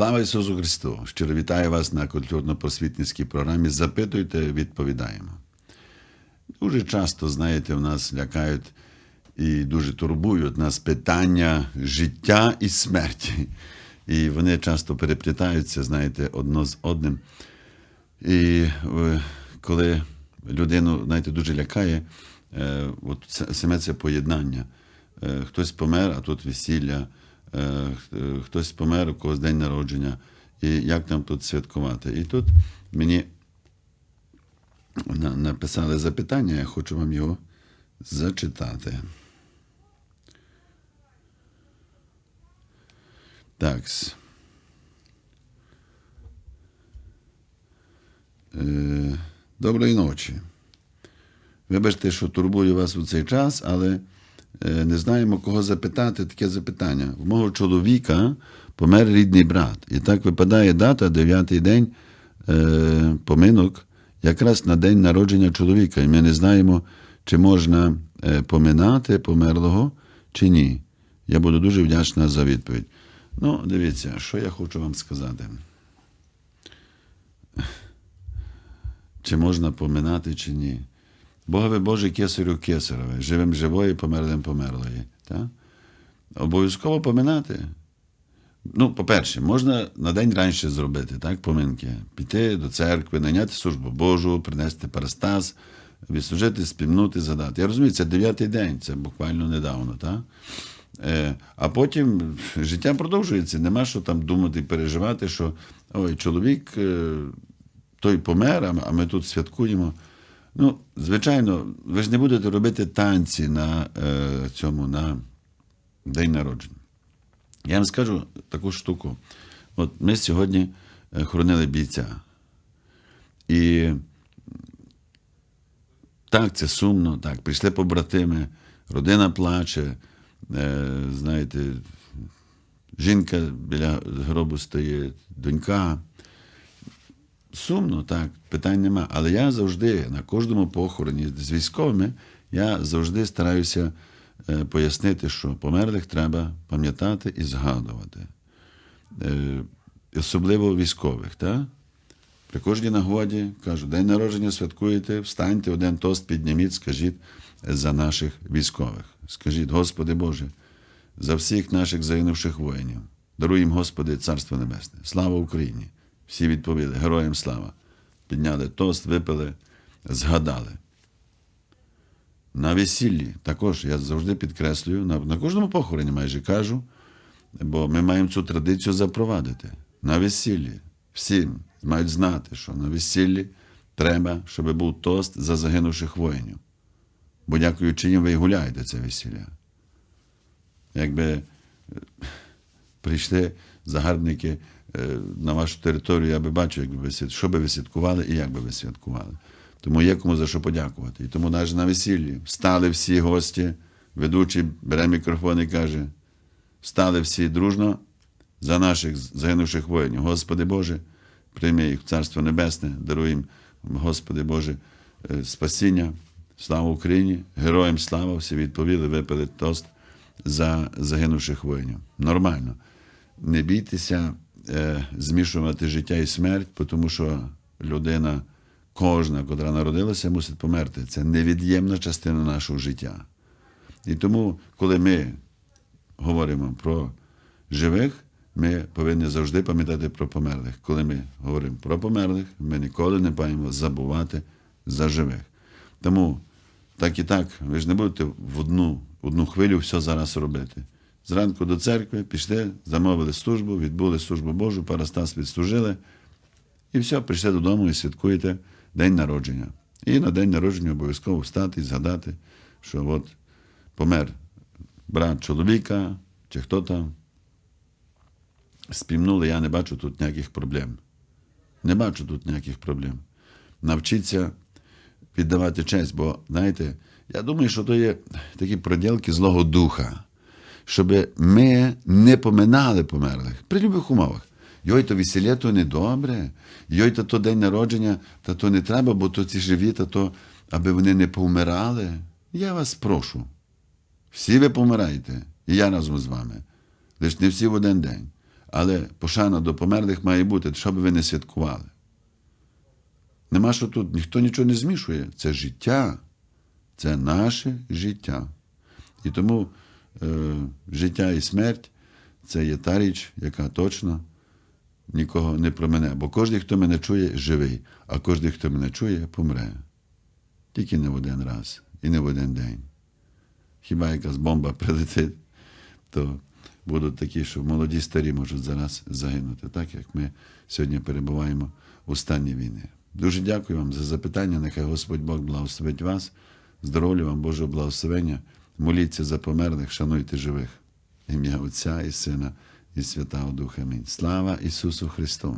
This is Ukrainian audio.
Слава Ісусу Христу! Щиро вітаю вас на культурно-просвітницькій програмі. Запитуйте, відповідаємо. Дуже часто, знаєте, в нас лякають і дуже турбують нас питання життя і смерті. І вони часто переплітаються, знаєте, одно з одним. І е, коли людину, знаєте, дуже лякає, е, от саме це поєднання. Е, Хтось помер, а тут весілля, е, хтось помер, у когось день народження. І як нам тут святкувати? І тут мені на- написали запитання, я хочу вам його зачитати. Так. Е, Доброї ночі. Вибачте, що турбую вас у цей час, але е, не знаємо, кого запитати таке запитання. В мого чоловіка помер рідний брат. І так випадає дата, дев'ятий день е, поминок, якраз на день народження чоловіка. І ми не знаємо, чи можна е, поминати померлого, чи ні. Я буду дуже вдячна за відповідь. Ну, дивіться, що я хочу вам сказати. Чи можна поминати, чи ні. Богове Боже кесарю кесарове, живим живої, померлим померлої. Так? Обов'язково поминати. Ну, по-перше, можна на день раніше зробити, так, поминки. Піти до церкви, найняти службу Божу, принести парастас, відслужити, спільнути, задати. Я розумію, це дев'ятий день, це буквально недавно, так? Е, а потім життя продовжується. Нема що там думати і переживати, що ой, чоловік е, той помер, а ми- тут святкуємо. Ну, звичайно, ви ж не будете робити танці на е, цьому на день народження. Я вам скажу таку штуку. От ми сьогодні е, хоронили бійця. І так, це сумно, так. Прийшли побратими, родина плаче, е, знаєте, жінка біля гробу стоїть, донька. Сумно, так, питань нема. Але я завжди на кожному похороні з військовими я завжди стараюся е, пояснити, що померлих треба пам'ятати і згадувати. Е, особливо військових. Так? При кожній нагоді кажу, день народження святкуєте, встаньте, один тост підніміть, скажіть за наших військових. Скажіть, Господи Боже, за всіх наших загинувших воїнів. Даруй їм, Господи, Царство Небесне. Слава Україні! Всі відповіли, героям слава. Підняли тост, випили, згадали. На весіллі також я завжди підкреслюю, на, на кожному похороні майже кажу, бо ми маємо цю традицію запровадити. На весіллі всі мають знати, що на весіллі треба, щоб був тост за загинувших воїнів. Бо дякуючи їм ви і гуляєте це весілля. Якби е, прийшли загарбники на вашу територію, я би бачив, як ви що би ви святкували і як би ви святкували. Тому є кому за що подякувати. І тому навіть на весіллі встали всі гості, ведучий бере мікрофон і каже: встали всі дружно за наших загинувших воїнів. Господи Боже, прийми їх в Царство Небесне, даруй їм, Господи Боже, е, спасіння, слава Україні, героям слава, всі відповіли, випили тост за загинувших воїнів. Нормально. Не бійтеся е, змішувати життя і смерть, тому що людина, кожна, котра народилася, мусить померти. Це невід'ємна частина нашого життя. І тому, коли ми говоримо про живих, ми повинні завжди пам'ятати про померлих. Коли ми говоримо про померлих, ми ніколи не маємо забувати за живих. Тому так і так, ви ж не будете в одну, одну хвилю все зараз робити. Зранку до церкви пішли, замовили службу, відбули службу Божу, парастас відслужили, і все, прийшли додому і святкуєте день народження. І на день народження обов'язково встати і згадати, що от помер брат чоловіка, чи хто там. Спімнули, я не бачу тут ніяких проблем. Не бачу тут ніяких проблем. Навчіться віддавати честь, бо, знаєте, я думаю, що то є такі проділки Злого Духа, щоб ми не поминали померлих при любих умовах. йой, то весілля то не добре, йой, то, то день народження, та то не треба, бо то ці живі, та то, аби вони не повмирали. Я вас прошу. Всі ви помираєте, і я разом з вами. Лиш не всі в один день. Але пошана до померлих має бути, щоб ви не святкували. Нема що тут, ніхто нічого не змішує. Це життя, це наше життя. І тому життя і смерть це є та річ, яка точно нікого не промене. Бо кожен, хто мене чує, живий, а кожен, хто мене чує, помре. Тільки не в один раз і не в один день. Хіба якась бомба прилетить, то будуть такі, що молоді старі можуть зараз загинути, так як ми сьогодні перебуваємо у стані війни. Дуже дякую вам за запитання. Нехай Господь Бог благословить вас. Здоров'я вам, Божого благословення. Моліться за померлих, шануйте живих. Ім'я Отця і Сина і Святого Духа. Амінь. Слава Ісусу Христу!